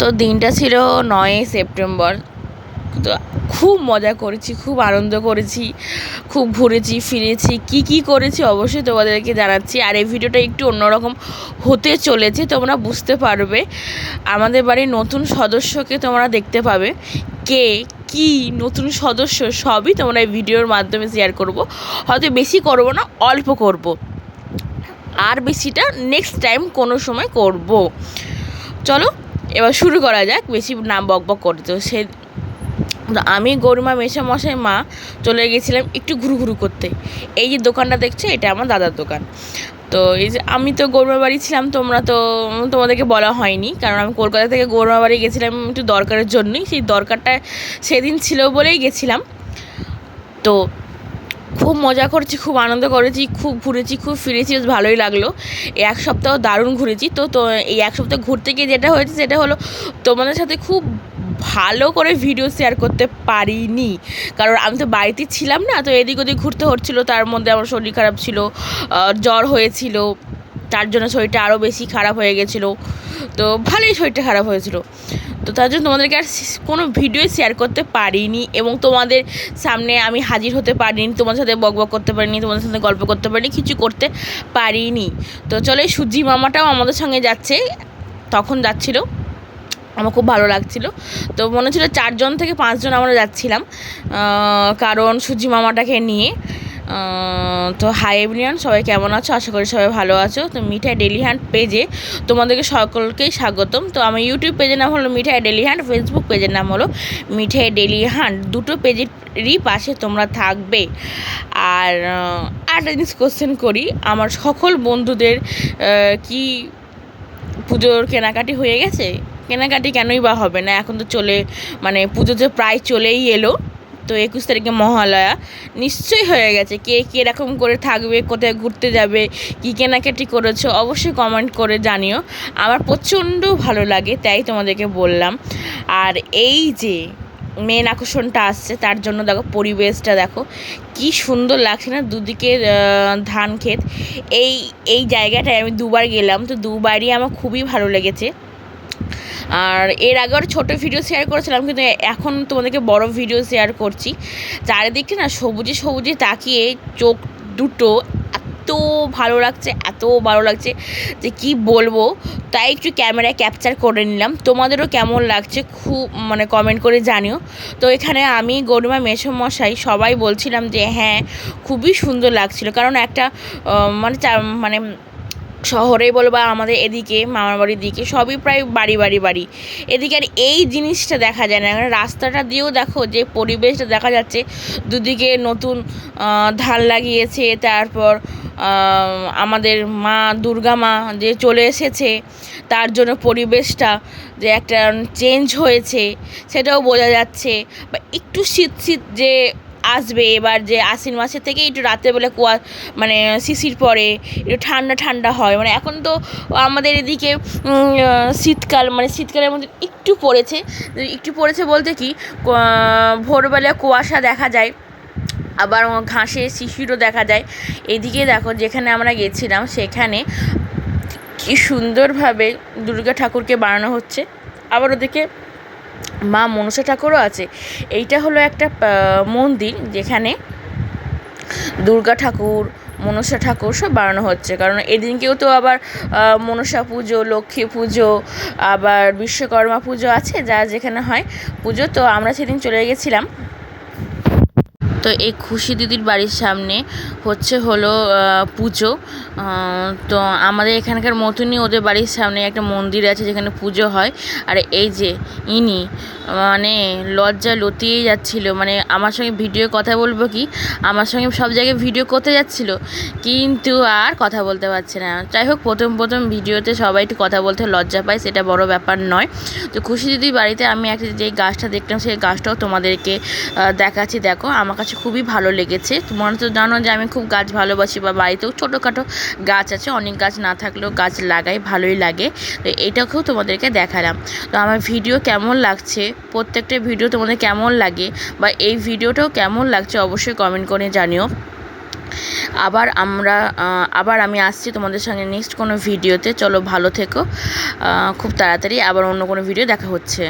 তো দিনটা ছিল নয় সেপ্টেম্বর। তো খুব মজা করেছি, খুব আনন্দ করেছি, খুব ঘুরেছি, ফিরেছি, কি কি করেছি অবশ্যই তোমাদেরকে জানাচ্ছি। আর এই ভিডিওটা একটু অন্যরকম হতে চলেছে, তোমরা বুঝতে পারবে। আমাদের বাড়ির নতুন সদস্যকে তোমরা দেখতে পাবে। কে, কি নতুন সদস্য, সবই তোমরা এই ভিডিওর মাধ্যমে শেয়ার করব। হয়তো বেশি করব না, অল্প করব। আর বেশিটা নেক্সট টাইম কোনো সময় করব। চলো, এবার শুরু করা যাক, বেশি নাম বক বক করে। তো সে আমি গরুমা মেশা মশাই মা চলে গেছিলাম একটু ঘুরু ঘুরু করতে। এই যে দোকানটা দেখছ, এটা আমার দাদার দোকান। তো এই যে আমি তো গরুমা বাড়ি ছিলাম, তোমরা তো তোমাদেরকে বলা হয়নি, কারণ আমি কলকাতা থেকে গরুমা বাড়ি গেছিলাম একটু দরকারের জন্যই। সেই দরকারটা সেদিন ছিল বলেই গেছিলাম। তো খুব মজা করেছি, খুব আনন্দ করেছি, খুব ঘুরেছি, খুব ফিরেছি, বেশ ভালোই লাগল। এক সপ্তাহ দারুণ ঘুরেছি। তো তো এই এক সপ্তাহ ঘুরতে গিয়ে যেটা হয়েছে সেটা হলো তোমাদের সাথে খুব ভালো করে ভিডিও শেয়ার করতে পারিনি। কারণ আমি তো বাড়িতে ছিলাম না, তো এদিক ওদিক ঘুরতে হচ্ছিল, তার মধ্যে আমার শরীর খারাপ ছিল জ্বর হয়েছিল তার জন্য শরীরটা আরও বেশি খারাপ হয়ে গেছিল। তো ভালোই শরীরটা খারাপ হয়েছিল। তো তার জন্য তোমাদেরকে আর কোনো ভিডিও শেয়ার করতে পারিনি এবং তোমাদের সামনে আমি হাজির হতে পারিনি, তোমাদের সাথে বক বক করতে পারিনি, তোমাদের সাথে গল্প করতে পারিনি, কিছু করতে পারিনি। তো চলো সুজি মামাটাও আমাদের সঙ্গে যাচ্ছে। তখন যাচ্ছিল। আমার খুব ভালো লাগছিল। তো মনে হচ্ছিল চারজন থেকে পাঁচজন আমরা যাচ্ছিলাম কারণ সুজি মামাটাকে নিয়ে। তো হাই এভরিয়ান সবাই কেমন আছো? আশা করি সবাই ভালো আছো। তো মিঠাই ডেলি হ্যান্ড পেজে তোমাদেরকে সকলকেই স্বাগতম। তো আমার ইউটিউব পেজের নাম হলো মিঠাই ডেলি হ্যান্ড ফেসবুক পেজের নাম হলো মিঠাই ডেলি হ্যান্ড দুটো পেজেরই পাশে তোমরা থাকবে। আর আরেকটা জিনিস কোশ্চেন করি। আমার সকল বন্ধুদের কি পুজোর কেনাকাটি হয়ে গেছে? কেনাকাটি কেনই বা হবে না? এখন তো চলে মানে পুজো তো প্রায় চলেই এলো। তো একুশ তারিখে মহালয়া। নিশ্চয়ই হয়ে গেছে। কে কীরকম করে থাকবে, কোথায় ঘুরতে যাবে, কী কেনাকাটি করেছ, অবশ্যই কমেন্ট করে জানিও। আমার প্রচণ্ড ভালো লাগে, তাই তোমাদেরকে বললাম। আর এই যে মেন আকর্ষণটা আসছে, তার জন্য দেখো পরিবেশটা দেখো, কি সুন্দর লাগছে না দুদিকে ধান ক্ষেত এই এই জায়গাটায় আমি দুবার গেলাম, তো দুবারই আমার খুবই ভালো লেগেছে। আর এর আগে আর ছোটো ভিডিও শেয়ার করেছিলাম, কিন্তু এখন তোমাদেরকে বড় ভিডিও শেয়ার করছি। চারিদিকে না সবুজে সবুজে তাকিয়ে চোখ দুটো এত ভালো লাগছে, এত ভালো লাগছে যে কি বলব। তাই একটু ক্যামেরায় ক্যাপচার করে নিলাম। তোমাদেরও কেমন লাগছে খুব মানে কমেন্ট করে জানিও। তো এখানে আমি গরুমা মেসমশাই সবাই বলছিলাম যে হ্যাঁ খুবই সুন্দর লাগছিল। কারণ একটা মানে মানে শহরে বলো বা আমাদের এদিকে, মামার বাড়ির দিকে, সবই প্রায় বাড়ি বাড়ি বাড়ি। এদিকে আর এই জিনিসটা দেখা যায় না। রাস্তাটা দিয়েও দেখো যে পরিবেশটা দেখা যাচ্ছে। দুদিকে নতুন ধান লাগিয়েছে, তারপর আমাদের মা দুর্গা মা যে চলে এসেছে, তার জন্য পরিবেশটা যে একটা চেঞ্জ হয়েছে, সেটাও বোঝা যাচ্ছে। বা একটু শীত শীত যে আসবে এবার যে আশ্বিন মাসের থেকে একটু রাত্রেবেলা কুয়া মানে শিশির পড়ে, একটু ঠান্ডা ঠান্ডা হয়। মানে এখন তো আমাদের এদিকে শীতকাল মানে শীতকালের মধ্যে একটু পড়েছে। একটু পড়েছে বলতে কি, ভোরবেলা কুয়াশা দেখা যায়, আবার ঘাসে শিশিরও দেখা যায়। এদিকে দেখো যেখানে আমরা গেছিলাম, সেখানে কি সুন্দরভাবে দুর্গা ঠাকুরকে বানানো হচ্ছে। আবার ওদিকে মা মনসা ঠাকুরও আছে। এইটা হলো একটা মন্দির যেখানে দুর্গা ঠাকুর, মনসা ঠাকুর সব বানানো হচ্ছে। কারণ এদিনকেও তো আবার মনসা পুজো, লক্ষ্মী পুজো, আবার বিশ্বকর্মা পুজো আছে, যা যেখানে হয় পুজো। তো আমরা সেদিন চলে গেছিলাম। তো এই খুশি দিদির বাড়ির সামনে হচ্ছে হলো পুজো। তো আমাদের এখানকার মতনই ওদের বাড়ির সামনে একটা মন্দির আছে যেখানে পুজো হয়। আর এই যে ইনি মানে লজ্জা লতিয়েই যাচ্ছিল। মানে আমার সঙ্গে ভিডিও কথা বলব কি? আমার সঙ্গে সব জায়গায় ভিডিও করতে যাচ্ছিল। কিন্তু আর কথা বলতে পারছে না। যাই হোক, প্রথম প্রথম ভিডিওতে সবাই একটু কথা বলতে লজ্জা পায়, সেটা বড় ব্যাপার নয়। তো খুশি দিদির বাড়িতে আমি একটা যে গাছটা দেখলাম, সেই গাছটাও তোমাদেরকে দেখাচ্ছি। দেখো, আমার কাছে খুবই ভালো লেগেছে। তোমরা তো জানো যে আমি খুব গাছ ভালোবাসি বা বাড়িতেও ছোটোখাটো গাছ আছে, অনেক গাছ না থাকলেও গাছ লাগাই, ভালোই লাগে। তো এইটাকেও তোমাদেরকে দেখালাম। তো আমার ভিডিও কেমন লাগছে, প্রত্যেকটা ভিডিও তোমাদের কেমন লাগে বা এই ভিডিওটাও কেমন লাগছে অবশ্যই কমেন্ট করে জানিও। আবার আমরা আবার আমি আসছি তোমাদের সঙ্গে নেক্সট কোনো ভিডিওতে। চলো ভালো থেকো। খুব তাড়াতাড়ি আবার অন্য কোনো ভিডিও দেখা হচ্ছে।